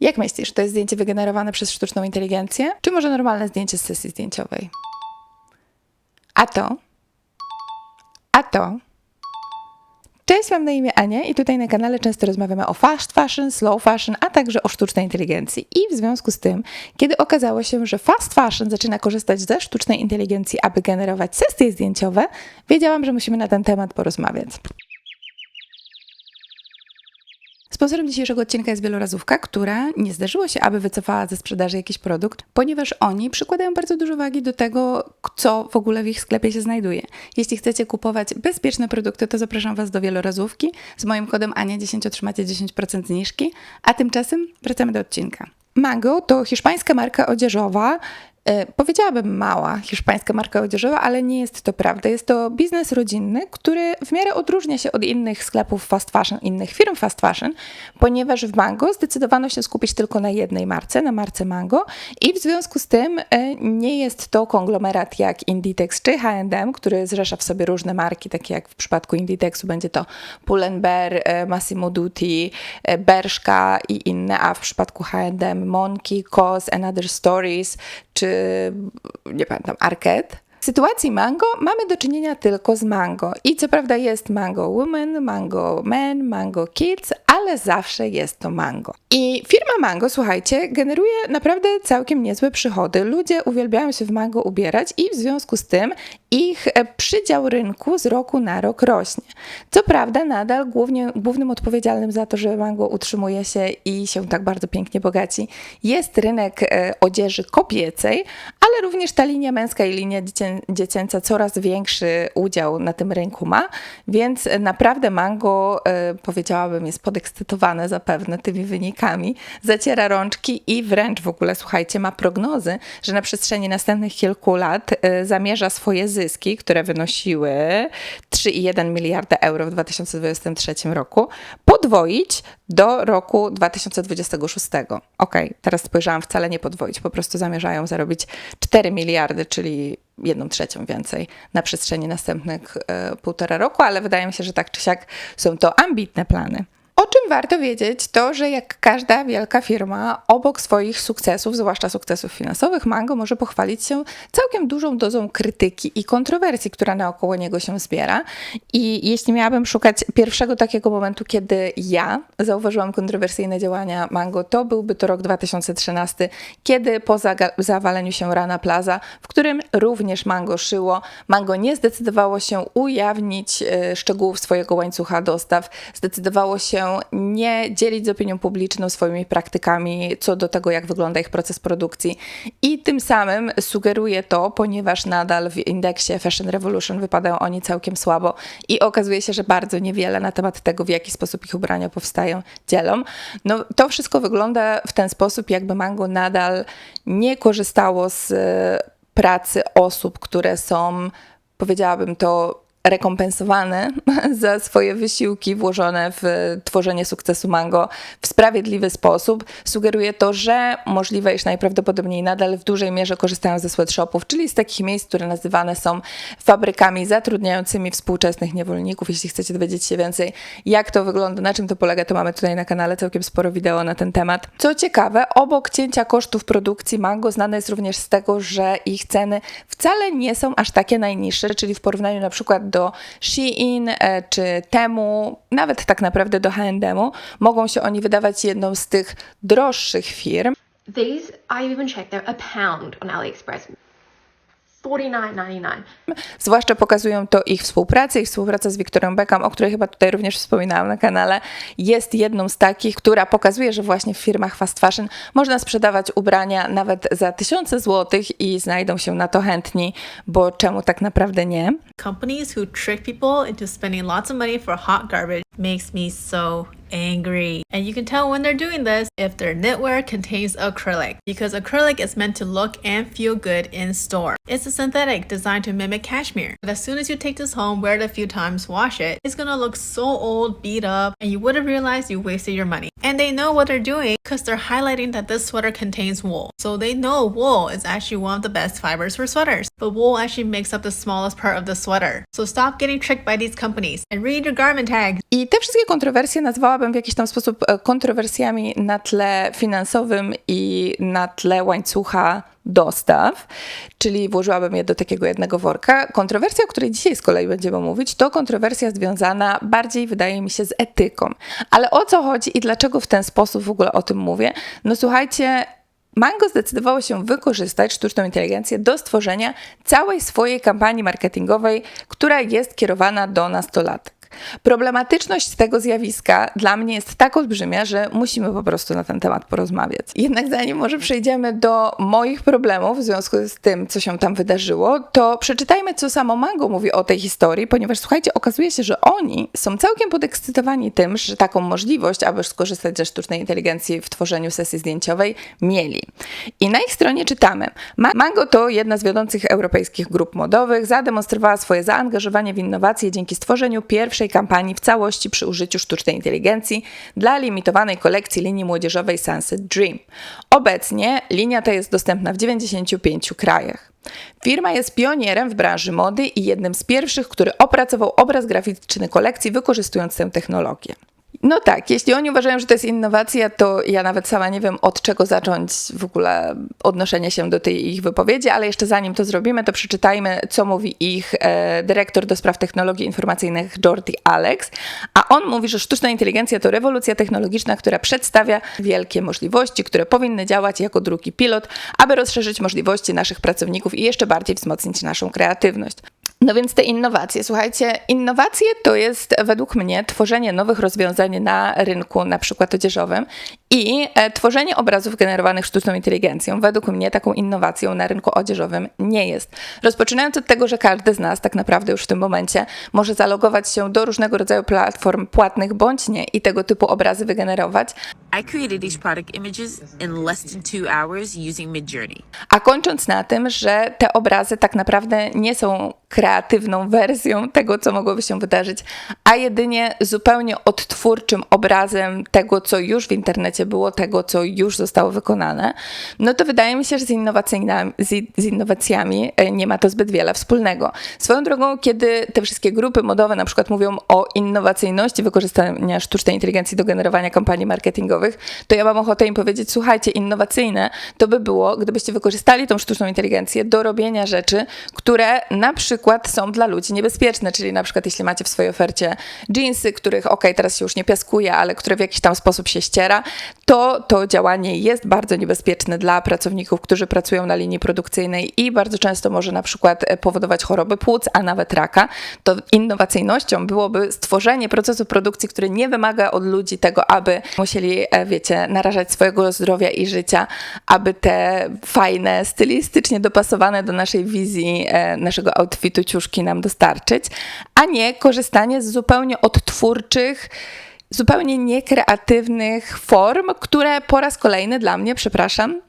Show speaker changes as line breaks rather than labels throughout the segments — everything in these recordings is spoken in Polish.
Jak myślisz, to jest zdjęcie wygenerowane przez sztuczną inteligencję, czy może normalne zdjęcie z sesji zdjęciowej? A to? A to? Cześć, mam na imię Ania i tutaj na kanale często rozmawiamy o fast fashion, slow fashion, a także o sztucznej inteligencji. I w związku z tym, kiedy okazało się, że fast fashion zaczyna korzystać ze sztucznej inteligencji, aby generować sesje zdjęciowe, wiedziałam, że musimy na ten temat porozmawiać. Sponsorem dzisiejszego odcinka jest wielorazówka, która nie zdarzyło się, aby wycofała ze sprzedaży jakiś produkt, ponieważ oni przykładają bardzo dużo wagi do tego, co w ogóle w ich sklepie się znajduje. Jeśli chcecie kupować bezpieczne produkty, to zapraszam Was do wielorazówki. Z moim kodem ANIA10 otrzymacie 10% zniżki, a tymczasem wracamy do odcinka. Mango to hiszpańska marka odzieżowa, powiedziałabym mała hiszpańska marka odzieżowa, ale nie jest to prawda. Jest to biznes rodzinny, który w miarę odróżnia się od innych sklepów fast fashion, innych firm fast fashion, ponieważ w Mango zdecydowano się skupić tylko na jednej marce, na marce Mango i w związku z tym e, nie jest to konglomerat jak Inditex czy H&M, który zrzesza w sobie różne marki, takie jak w przypadku Inditexu będzie to Pull&Bear, e, Massimo Dutti, Bershka i inne, a w przypadku H&M Monkey, COS, Another Stories czy nie pamiętam, Arket. W sytuacji mango mamy do czynienia tylko z mango. I co prawda jest mango woman, mango men, mango kids, ale zawsze jest to mango. I firma Mango, słuchajcie, generuje naprawdę całkiem niezłe przychody. Ludzie uwielbiają się w mango ubierać i w związku z tym ich e, przydział rynku z roku na rok rośnie. Co prawda, nadal głównie, głównym odpowiedzialnym za to, że mango utrzymuje się i się tak bardzo pięknie bogaci, jest rynek e, odzieży kobiecej, ale również ta linia męska i linia dziecię, dziecięca coraz większy udział na tym rynku ma, więc naprawdę mango, e, powiedziałabym, jest podekscytowane zapewne tymi wynikami, zaciera rączki i wręcz w ogóle, słuchajcie, ma prognozy, że na przestrzeni następnych kilku lat zamierza swoje zyski które wynosiły 3,1 miliarda euro w 2023 roku, podwoić do roku 2026. Ok, teraz spojrzałam, wcale nie podwoić, po prostu zamierzają zarobić 4 miliardy, czyli jedną trzecią więcej na przestrzeni następnych e, półtora roku, ale wydaje mi się, że tak czy siak są to ambitne plany. O czym warto wiedzieć, to że jak każda wielka firma, obok swoich sukcesów, zwłaszcza sukcesów finansowych, Mango może pochwalić się całkiem dużą dozą krytyki i kontrowersji, która naokoło niego się zbiera. I jeśli miałabym szukać pierwszego takiego momentu, kiedy ja zauważyłam kontrowersyjne działania Mango, to byłby to rok 2013, kiedy po zawaleniu się Rana Plaza, w którym również Mango szyło, Mango nie zdecydowało się ujawnić e, szczegółów swojego łańcucha dostaw, zdecydowało się nie dzielić z opinią publiczną swoimi praktykami co do tego, jak wygląda ich proces produkcji. I tym samym sugeruje to, ponieważ nadal w indeksie Fashion Revolution wypadają oni całkiem słabo i okazuje się, że bardzo niewiele na temat tego, w jaki sposób ich ubrania powstają, dzielą. No, to wszystko wygląda w ten sposób, jakby Mango nadal nie korzystało z pracy osób, które są, powiedziałabym to, rekompensowane za swoje wysiłki włożone w tworzenie sukcesu Mango w sprawiedliwy sposób, sugeruje to, że możliwe, iż najprawdopodobniej nadal w dużej mierze korzystają ze sweatshopów, czyli z takich miejsc, które nazywane są fabrykami zatrudniającymi współczesnych niewolników. Jeśli chcecie dowiedzieć się więcej, jak to wygląda, na czym to polega, to mamy tutaj na kanale całkiem sporo wideo na ten temat. Co ciekawe, obok cięcia kosztów produkcji Mango znane jest również z tego, że ich ceny wcale nie są aż takie najniższe, czyli w porównaniu na przykład do Shein e, czy Temu, nawet tak naprawdę do H&M, mogą się oni wydawać jedną z tych droższych firm.
These, I even checked, they're a pound on AliExpress.
Zwłaszcza pokazują to ich współpracę, ich współpraca z Victorią Beckham, o której chyba tutaj również wspominałam na kanale, jest jedną z takich, która pokazuje, że właśnie w firmach fast fashion można sprzedawać ubrania nawet za tysiące złotych i znajdą się na to chętni, bo czemu tak naprawdę nie?
Companies who trick people into spending lots of money for hot garbage makes me so angry. And you can tell when they're doing this if their knitwear contains acrylic, because acrylic is meant to look and feel good in store. It's a synthetic designed to mimic cashmere. But as soon as you take this home, wear it a few times, wash it, it's gonna look so old, beat up, and you wouldn't realize you wasted your money. And they know what they're doing because they're highlighting that this sweater contains wool. So they know wool is actually one of the best fibers for sweaters. But wool actually makes up the smallest part of the sweater. So stop getting tricked by these companies and read your garment tags.
I te wszystkie kontrowersje nazwałabym nazwałabym w jakiś tam sposób e, kontrowersjami na tle finansowym i na tle łańcucha dostaw, czyli włożyłabym je do takiego jednego worka. Kontrowersja, o której dzisiaj z kolei będziemy mówić, to kontrowersja związana bardziej, wydaje mi się, z etyką. Ale o co chodzi i dlaczego w ten sposób w ogóle o tym mówię? No słuchajcie, Mango zdecydowało się wykorzystać sztuczną inteligencję do stworzenia całej swojej kampanii marketingowej, która jest kierowana do nastolatek. Problematyczność tego zjawiska dla mnie jest tak olbrzymia, że musimy po prostu na ten temat porozmawiać. Jednak zanim może przejdziemy do moich problemów w związku z tym, co się tam wydarzyło, to przeczytajmy, co samo Mango mówi o tej historii, ponieważ słuchajcie, okazuje się, że oni są całkiem podekscytowani tym, że taką możliwość, aby skorzystać ze sztucznej inteligencji w tworzeniu sesji zdjęciowej, mieli. I na ich stronie czytamy: Ma- Mango to jedna z wiodących europejskich grup modowych, zademonstrowała swoje zaangażowanie w innowacje dzięki stworzeniu pierwszej kampanii w całości przy użyciu sztucznej inteligencji dla limitowanej kolekcji linii młodzieżowej Sunset Dream. Obecnie linia ta jest dostępna w 95 krajach. Firma jest pionierem w branży mody i jednym z pierwszych, który opracował obraz graficzny kolekcji wykorzystując tę technologię. No tak, jeśli oni uważają, że to jest innowacja, to ja nawet sama nie wiem od czego zacząć w ogóle odnoszenie się do tej ich wypowiedzi, ale jeszcze zanim to zrobimy, to przeczytajmy, co mówi ich e, dyrektor do spraw technologii informacyjnych Jordi Alex, a on mówi, że sztuczna inteligencja to rewolucja technologiczna, która przedstawia wielkie możliwości, które powinny działać jako drugi pilot, aby rozszerzyć możliwości naszych pracowników i jeszcze bardziej wzmocnić naszą kreatywność. No więc te innowacje, słuchajcie, innowacje to jest według mnie tworzenie nowych rozwiązań na rynku, na przykład odzieżowym i e, tworzenie obrazów generowanych sztuczną inteligencją. Według mnie taką innowacją na rynku odzieżowym nie jest. Rozpoczynając od tego, że każdy z nas tak naprawdę już w tym momencie może zalogować się do różnego rodzaju platform płatnych bądź nie i tego typu obrazy wygenerować. A kończąc na tym, że te obrazy tak naprawdę nie są kreatywną wersją tego, co mogłoby się wydarzyć, a jedynie zupełnie odtwórczym obrazem tego, co już w internecie było, tego, co już zostało wykonane, no to wydaje mi się, że z, z innowacjami e, nie ma to zbyt wiele wspólnego. Swoją drogą, kiedy te wszystkie grupy modowe na przykład mówią o innowacyjności wykorzystania sztucznej inteligencji do generowania kampanii marketingowych, to ja mam ochotę im powiedzieć, słuchajcie, innowacyjne to by było, gdybyście wykorzystali tą sztuczną inteligencję do robienia rzeczy, które na przykład są dla ludzi niebezpieczne, czyli na przykład jeśli macie w swojej ofercie jeansy, których ok, teraz się już nie piaskuje, ale które w jakiś tam sposób się ściera, to to działanie jest bardzo niebezpieczne dla pracowników, którzy pracują na linii produkcyjnej i bardzo często może na przykład e, powodować choroby płuc, a nawet raka. To innowacyjnością byłoby stworzenie procesu produkcji, który nie wymaga od ludzi tego, aby musieli, e, wiecie, narażać swojego zdrowia i życia, aby te fajne, stylistycznie dopasowane do naszej wizji, e, naszego outfitu ciuszki nam dostarczyć, a nie korzystanie z zupełnie odtwórczych, zupełnie niekreatywnych form, które po raz kolejny dla mnie, przepraszam,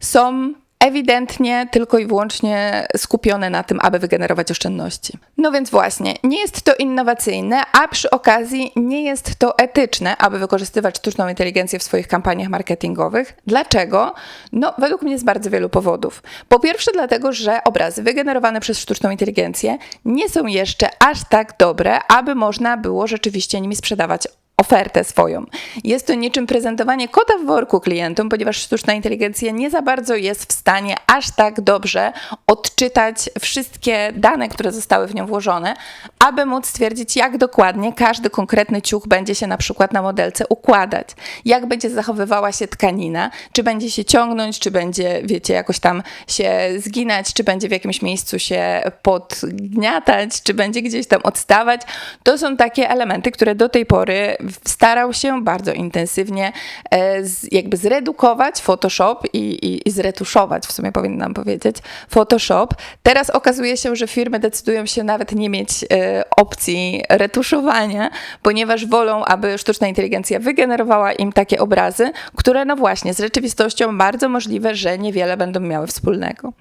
są ewidentnie tylko i wyłącznie skupione na tym, aby wygenerować oszczędności. No więc właśnie, nie jest to innowacyjne, a przy okazji nie jest to etyczne, aby wykorzystywać sztuczną inteligencję w swoich kampaniach marketingowych. Dlaczego? No, według mnie z bardzo wielu powodów. Po pierwsze, dlatego, że obrazy wygenerowane przez sztuczną inteligencję nie są jeszcze aż tak dobre, aby można było rzeczywiście nimi sprzedawać ofertę swoją. Jest to niczym prezentowanie kota w worku klientom, ponieważ sztuczna inteligencja nie za bardzo jest w stanie aż tak dobrze odczytać wszystkie dane, które zostały w nią włożone, aby móc stwierdzić, jak dokładnie każdy konkretny ciuch będzie się na przykład na modelce układać, jak będzie zachowywała się tkanina, czy będzie się ciągnąć, czy będzie, wiecie, jakoś tam się zginać, czy będzie w jakimś miejscu się podgniatać, czy będzie gdzieś tam odstawać. To są takie elementy, które do tej pory starał się bardzo intensywnie e, z, jakby zredukować Photoshop i, i, i zretuszować, w sumie powinnam powiedzieć, Photoshop. Teraz okazuje się, że firmy decydują się nawet nie mieć e, opcji retuszowania, ponieważ wolą, aby sztuczna inteligencja wygenerowała im takie obrazy, które no właśnie z rzeczywistością bardzo możliwe, że niewiele będą miały wspólnego.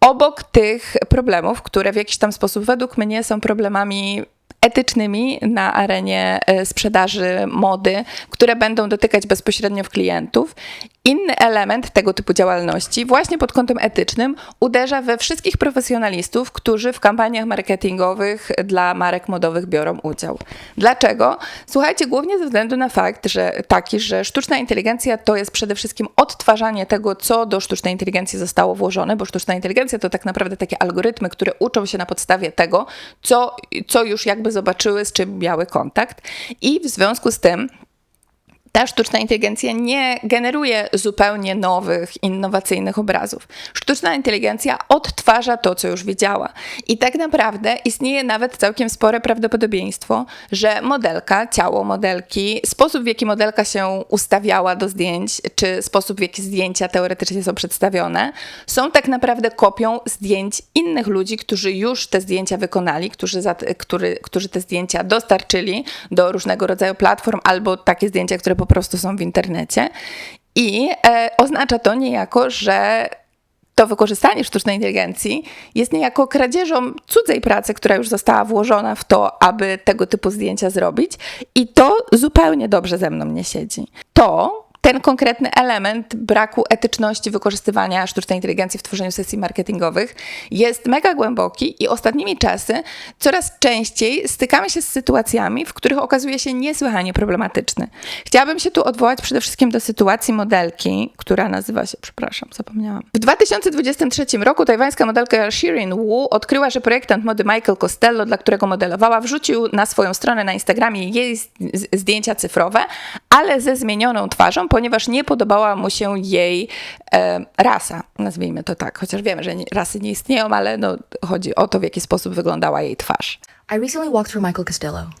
Obok tych problemów, które w jakiś tam sposób według mnie są problemami etycznymi na arenie e, sprzedaży mody, które będą dotykać bezpośrednio klientów inny element tego typu działalności, właśnie pod kątem etycznym, uderza we wszystkich profesjonalistów, którzy w kampaniach marketingowych dla marek modowych biorą udział. Dlaczego? Słuchajcie, głównie ze względu na fakt, że taki, że sztuczna inteligencja to jest przede wszystkim odtwarzanie tego, co do sztucznej inteligencji zostało włożone, bo sztuczna inteligencja to tak naprawdę takie algorytmy, które uczą się na podstawie tego, co, co już jakby zobaczyły, z czym miały kontakt. I w związku z tym ta sztuczna inteligencja nie generuje zupełnie nowych, innowacyjnych obrazów. Sztuczna inteligencja odtwarza to, co już widziała. I tak naprawdę istnieje nawet całkiem spore prawdopodobieństwo, że modelka, ciało modelki, sposób w jaki modelka się ustawiała do zdjęć, czy sposób w jaki zdjęcia teoretycznie są przedstawione, są tak naprawdę kopią zdjęć innych ludzi, którzy już te zdjęcia wykonali, którzy, za, który, którzy te zdjęcia dostarczyli do różnego rodzaju platform, albo takie zdjęcia, które po prostu są w internecie. I e, oznacza to niejako, że to wykorzystanie sztucznej inteligencji jest niejako kradzieżą cudzej pracy, która już została włożona w to, aby tego typu zdjęcia zrobić. I to zupełnie dobrze ze mną nie siedzi. To ten konkretny element braku etyczności wykorzystywania sztucznej inteligencji w tworzeniu sesji marketingowych jest mega głęboki i ostatnimi czasy coraz częściej stykamy się z sytuacjami, w których okazuje się niesłychanie problematyczny. Chciałabym się tu odwołać przede wszystkim do sytuacji modelki, która nazywa się, przepraszam, zapomniałam. W 2023 roku tajwańska modelka Shirin Wu odkryła, że projektant mody Michael Costello, dla którego modelowała, wrzucił na swoją stronę na Instagramie jej zdjęcia cyfrowe, ale ze zmienioną twarzą, ponieważ nie podobała mu się jej e, rasa, nazwijmy to tak. Chociaż wiemy, że nie, rasy nie istnieją, ale no, chodzi o to, w jaki sposób wyglądała jej twarz.
I recently walked through Michael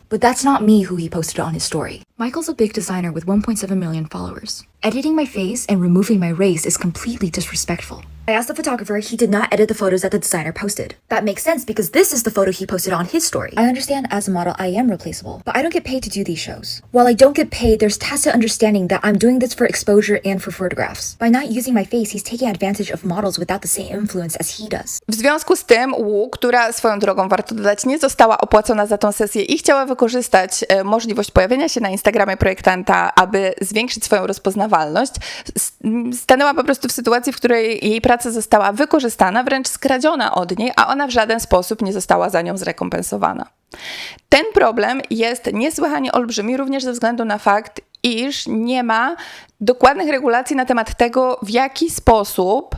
but that's not me who he posted on his story. Michael's a big designer with 1.7 million followers. Editing my face and removing my race is completely disrespectful. I asked the photographer, he did not edit the photos that the designer posted. That makes sense because this is the photo he posted on his story. I understand as a model I am replaceable, but I don't get paid to do these shows. While I don't get paid, there's tacit understanding that I'm doing this for exposure and for photographs. By not using my face, he's taking advantage of models without the same influence as he does.
W związku z tym Wu, która swoją drogą, warto dodać, nie została opłacona za tą sesję i chciała wykorzystać e, możliwość pojawienia się na Instagramie projektanta, aby zwiększyć swoją rozpoznawalność, m, stanęła po prostu w sytuacji, w której jej praca została wykorzystana, wręcz skradziona od niej, a ona w żaden sposób nie została za nią zrekompensowana. Ten problem jest niesłychanie olbrzymi również ze względu na fakt, iż nie ma dokładnych regulacji na temat tego, w jaki sposób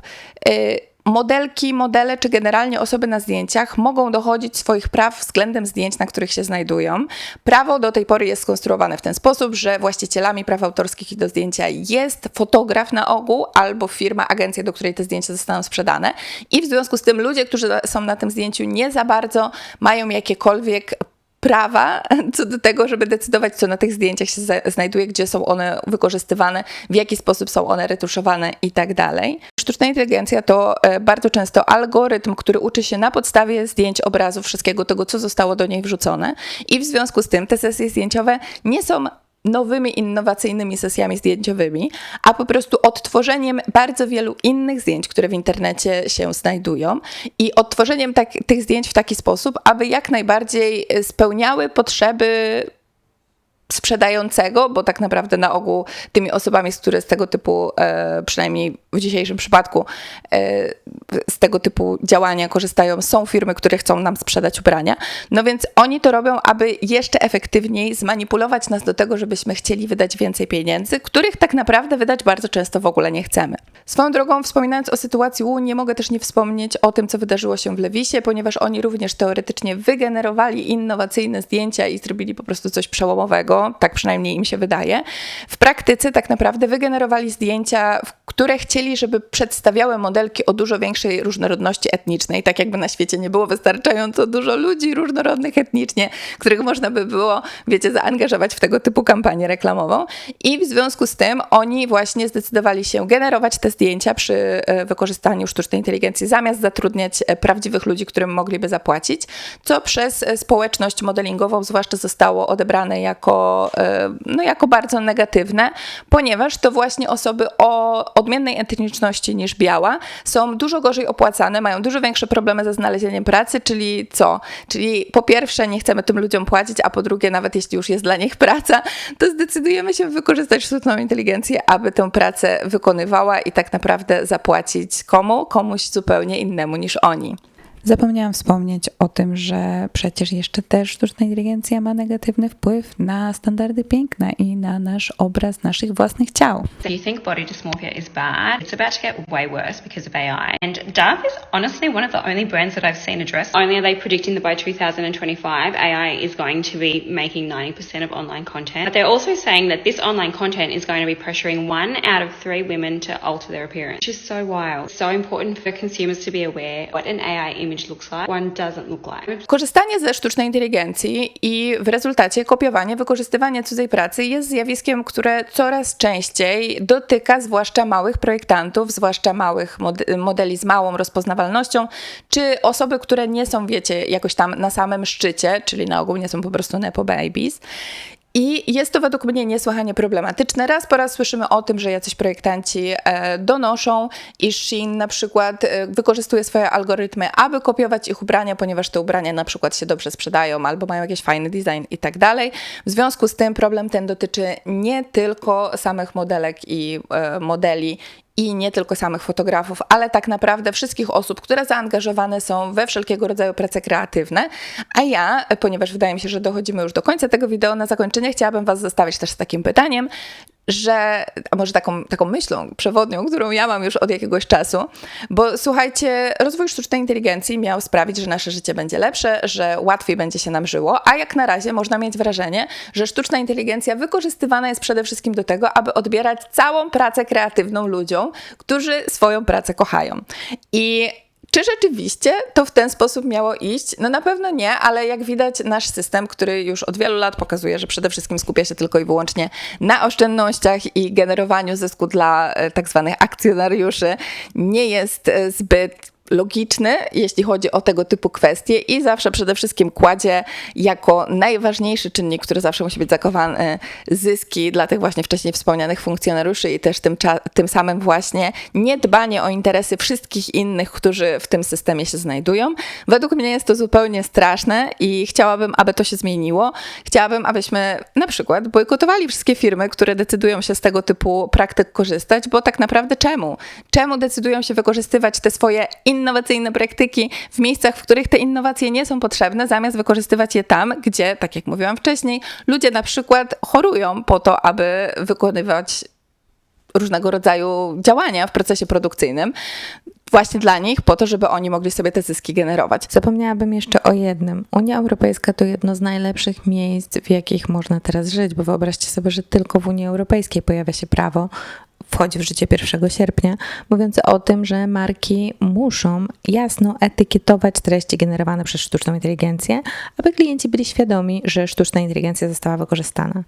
y, modelki, modele czy generalnie osoby na zdjęciach mogą dochodzić swoich praw względem zdjęć, na których się znajdują. Prawo do tej pory jest skonstruowane w ten sposób, że właścicielami praw autorskich do zdjęcia jest fotograf na ogół albo firma, agencja, do której te zdjęcia zostaną sprzedane. I w związku z tym ludzie, którzy są na tym zdjęciu, nie za bardzo mają jakiekolwiek prawa co do tego, żeby decydować, co na tych zdjęciach się znajduje, gdzie są one wykorzystywane, w jaki sposób są one retuszowane i tak dalej. Sztuczna inteligencja to e, bardzo często algorytm, który uczy się na podstawie zdjęć, obrazów, wszystkiego tego, co zostało do niej wrzucone i w związku z tym te sesje zdjęciowe nie są nowymi, innowacyjnymi sesjami zdjęciowymi, a po prostu odtworzeniem bardzo wielu innych zdjęć, które w internecie się znajdują i odtworzeniem tak, tych zdjęć w taki sposób, aby jak najbardziej e, spełniały potrzeby sprzedającego, bo tak naprawdę na ogół tymi osobami, z które z tego typu, e, przynajmniej w dzisiejszym przypadku, e, z tego typu działania korzystają, są firmy, które chcą nam sprzedać ubrania. No więc oni to robią, aby jeszcze efektywniej zmanipulować nas do tego, żebyśmy chcieli wydać więcej pieniędzy, których tak naprawdę wydać bardzo często w ogóle nie chcemy. Swoją drogą, wspominając o sytuacji Wu, nie mogę też nie wspomnieć o tym, co wydarzyło się w Lewisie, ponieważ oni również teoretycznie wygenerowali innowacyjne zdjęcia i zrobili po prostu coś przełomowego, tak przynajmniej im się wydaje. W praktyce tak naprawdę wygenerowali zdjęcia, które chcieli, żeby przedstawiały modelki o dużo większej różnorodności etnicznej, tak jakby na świecie nie było wystarczająco dużo ludzi różnorodnych etnicznie, których można by było, wiecie, zaangażować w tego typu kampanię reklamową. I w związku z tym oni właśnie zdecydowali się generować te zdjęcia przy e, wykorzystaniu sztucznej inteligencji, zamiast zatrudniać e, prawdziwych ludzi, którym mogliby zapłacić, co przez e, społeczność modelingową zwłaszcza zostało odebrane jako, e, no, jako bardzo negatywne, ponieważ to właśnie osoby o odmiennej etniczności niż biała, są dużo gorzej opłacane, mają dużo większe problemy ze znalezieniem pracy, czyli co? Czyli po pierwsze nie chcemy tym ludziom płacić, a po drugie nawet jeśli już jest dla nich praca, to zdecydujemy się wykorzystać sztuczną inteligencję, aby tę pracę wykonywała i tak naprawdę zapłacić komu? Komuś zupełnie innemu niż oni. Zapomniałam wspomnieć o tym, że przecież jeszcze też sztuczna inteligencja ma negatywny wpływ na standardy piękna i na nasz obraz naszych własnych ciał.
You think body dysmorphia is bad, it's about to get way worse because of AI. And Dove is honestly one of the only brands that I've seen address. Only are they predicting that by 2025, AI is going to be making 90% of online content. But they're also saying that this online content is going to be pressuring one out of three women to alter their appearance, which is so wild. So important for consumers to be aware what an AI
Korzystanie ze sztucznej inteligencji i w rezultacie kopiowanie, wykorzystywanie cudzej pracy jest zjawiskiem, które coraz częściej dotyka zwłaszcza małych projektantów, zwłaszcza małych mod- modeli z małą rozpoznawalnością, czy osoby, które nie są, wiecie, jakoś tam na samym szczycie, czyli na ogół nie są po prostu nepo babies. I jest to według mnie niesłychanie problematyczne. Raz po raz słyszymy o tym, że jacyś projektanci e, donoszą, iż Shein na przykład e, wykorzystuje swoje algorytmy, aby kopiować ich ubrania, ponieważ te ubrania na przykład się dobrze sprzedają albo mają jakiś fajny design i tak dalej. W związku z tym problem ten dotyczy nie tylko samych modelek i e, modeli i nie tylko samych fotografów, ale tak naprawdę wszystkich osób, które zaangażowane są we wszelkiego rodzaju prace kreatywne. A ja, ponieważ wydaje mi się, że dochodzimy już do końca tego wideo, na zakończenie chciałabym Was zostawić też z takim pytaniem, że, a może taką, taką myślą przewodnią, którą ja mam już od jakiegoś czasu, bo słuchajcie, rozwój sztucznej inteligencji miał sprawić, że nasze życie będzie lepsze, że łatwiej będzie się nam żyło, a jak na razie można mieć wrażenie, że sztuczna inteligencja wykorzystywana jest przede wszystkim do tego, aby odbierać całą pracę kreatywną ludziom, którzy swoją pracę kochają. I czy rzeczywiście to w ten sposób miało iść? No na pewno nie, ale jak widać nasz system, który już od wielu lat pokazuje, że przede wszystkim skupia się tylko i wyłącznie na oszczędnościach i generowaniu zysku dla e, tak zwanych akcjonariuszy, nie jest e, zbyt logiczny, jeśli chodzi o tego typu kwestie i zawsze przede wszystkim kładzie jako najważniejszy czynnik, który zawsze musi być zakowany, zyski dla tych właśnie wcześniej wspomnianych funkcjonariuszy i też tym, tym samym właśnie niedbanie o interesy wszystkich innych, którzy w tym systemie się znajdują. Według mnie jest to zupełnie straszne i chciałabym, aby to się zmieniło. Chciałabym, abyśmy na przykład bojkotowali wszystkie firmy, które decydują się z tego typu praktyk korzystać, bo tak naprawdę czemu? Czemu decydują się wykorzystywać te swoje innowacyjne praktyki w miejscach, w których te innowacje nie są potrzebne, zamiast wykorzystywać je tam, gdzie, tak jak mówiłam wcześniej, ludzie na przykład chorują po to, aby wykonywać różnego rodzaju działania w procesie produkcyjnym. Właśnie dla nich, po to, żeby oni mogli sobie te zyski generować. Zapomniałabym jeszcze o jednym. Unia Europejska to jedno z najlepszych miejsc, w jakich można teraz żyć, bo wyobraźcie sobie, że tylko w Unii Europejskiej pojawia się prawo, wchodzi w życie 1 sierpnia, mówiące o tym, że marki muszą jasno etykietować treści generowane przez sztuczną inteligencję, aby klienci byli świadomi, że sztuczna inteligencja została wykorzystana.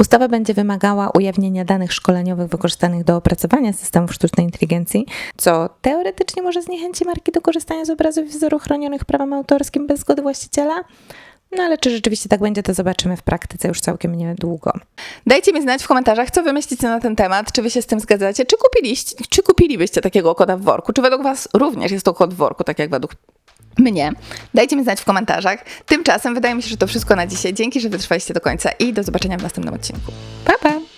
Ustawa będzie wymagała ujawnienia danych szkoleniowych wykorzystanych do opracowania systemów sztucznej inteligencji, co teoretycznie może zniechęci marki do korzystania z obrazów i wzorów chronionych prawem autorskim bez zgody właściciela. No ale czy rzeczywiście tak będzie, to zobaczymy w praktyce już całkiem niedługo. Dajcie mi znać w komentarzach, co wy myślicie na ten temat, czy wy się z tym zgadzacie, czy kupiliście, czy kupilibyście takiego koda w worku, czy według was również jest to kod w worku, tak jak według mnie. Dajcie mi znać w komentarzach. Tymczasem wydaje mi się, że to wszystko na dzisiaj. Dzięki, że wytrwaliście do końca i do zobaczenia w następnym odcinku. Pa, pa!